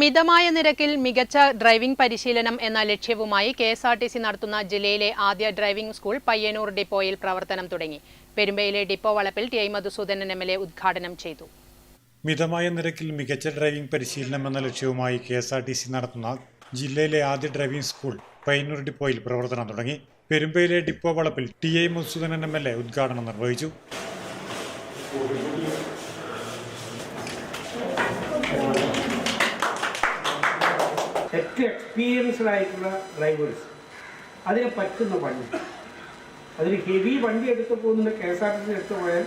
മിതമായ നിരക്കിൽ മികച്ച ഡ്രൈവിംഗ് പരിശീലനം എന്ന ലക്ഷ്യവുമായി K S R T C നടത്തുന്ന ജില്ലയിലെ ആദ്യ ഡ്രൈവിംഗ് സ്കൂൾ പയ്യന്നൂർ ഡിപ്പോയിൽ പ്രവർത്തനം തുടങ്ങി. പെരുമ്പയിലെ ഡിപ്പോ വളപ്പിൽ T I Madhusoodanan M L A ഉദ്ഘാടനം ചെയ്തു. മിതമായ നിരക്കിൽ മികച്ച ഡ്രൈവിംഗ് പരിശീലനം എന്ന ലക്ഷ്യവുമായി K S R T C നടത്തുന്ന ജില്ലയിലെ ആദ്യ ഡ്രൈവിംഗ് സ്കൂൾ പയ്യന്നൂർ ഡിപ്പോയിൽ പ്രവർത്തനം തുടങ്ങി. പെരുമ്പയിലെ ഡിപ്പോ വളപ്പിൽ T I Madhusoodanan M L A ഉദ്ഘാടനം നിർവഹിച്ചു. ഏറ്റവും എക്സ്പീരിയൻസ്ഡ് ആയിട്ടുള്ള ഡ്രൈവേഴ്സ് അതിന് പറ്റുന്ന വണ്ടി. അതിന് ഹെവി വണ്ടി എടുത്തു പോകുന്ന K S R T C എടുത്തു പോയാൽ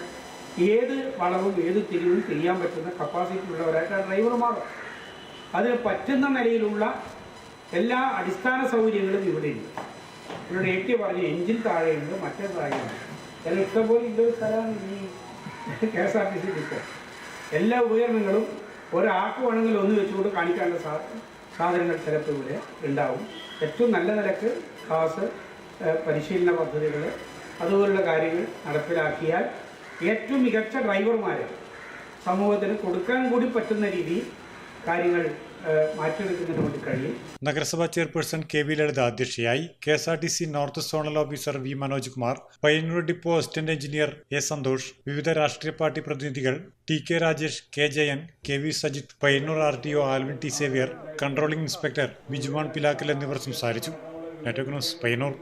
ഏത് വളവും ഏത് തിരിവും ചെയ്യാൻ പറ്റുന്ന കപ്പാസിറ്റി ഉള്ളവരായിട്ട് ആ ഡ്രൈവർ മാറും. അതിന് പറ്റുന്ന നിലയിലുള്ള എല്ലാ അടിസ്ഥാന സൗകര്യങ്ങളും ഇവിടെയുണ്ട്. ഇവിടെ എ ടി പറഞ്ഞു എഞ്ചിൻ താഴെയുണ്ട് മറ്റേ താഴെയുണ്ട്. എല്ലാം ഇഷ്ടംപോലെ ഇല്ല സ്ഥലമാണ് ഈ K S R T C എല്ലാ ഉപകരണങ്ങളും ഒരാൾക്ക് വേണമെങ്കിൽ ഒന്ന് വെച്ചുകൊണ്ട് കാണിക്കാനുള്ള സാ സാധനങ്ങൾ ചിലപ്പോൾ ഇവിടെ ഉണ്ടാവും. ഏറ്റവും നല്ല നിലയ്ക്ക് ക്ലാസ് പരിശീലന പദ്ധതികൾ അതുപോലുള്ള കാര്യങ്ങൾ നടപ്പിലാക്കിയാൽ ഏറ്റവും മികച്ച ഡ്രൈവർമാരെ സമൂഹത്തിന് കൊടുക്കാൻ കൂടി പറ്റുന്ന രീതിയിൽ കാര്യങ്ങൾ നഗരസഭാ ചെയർപേഴ്സൺ കെ വി ലളിത അധ്യക്ഷയായി K S R T C north zonal officer V Manoj Kumar Payyannur depot assistant engineer A Santhosh വിവിധ രാഷ്ട്രീയ പാർട്ടി പ്രതിനിധികൾ T K Rajesh K Jayan K V Sajith Payyannur R T O Alvin T Xavier controlling inspector Bijumon Pilakkal എന്നിവർ സംസാരിച്ചു. നെറ്റോക് news Payyanur.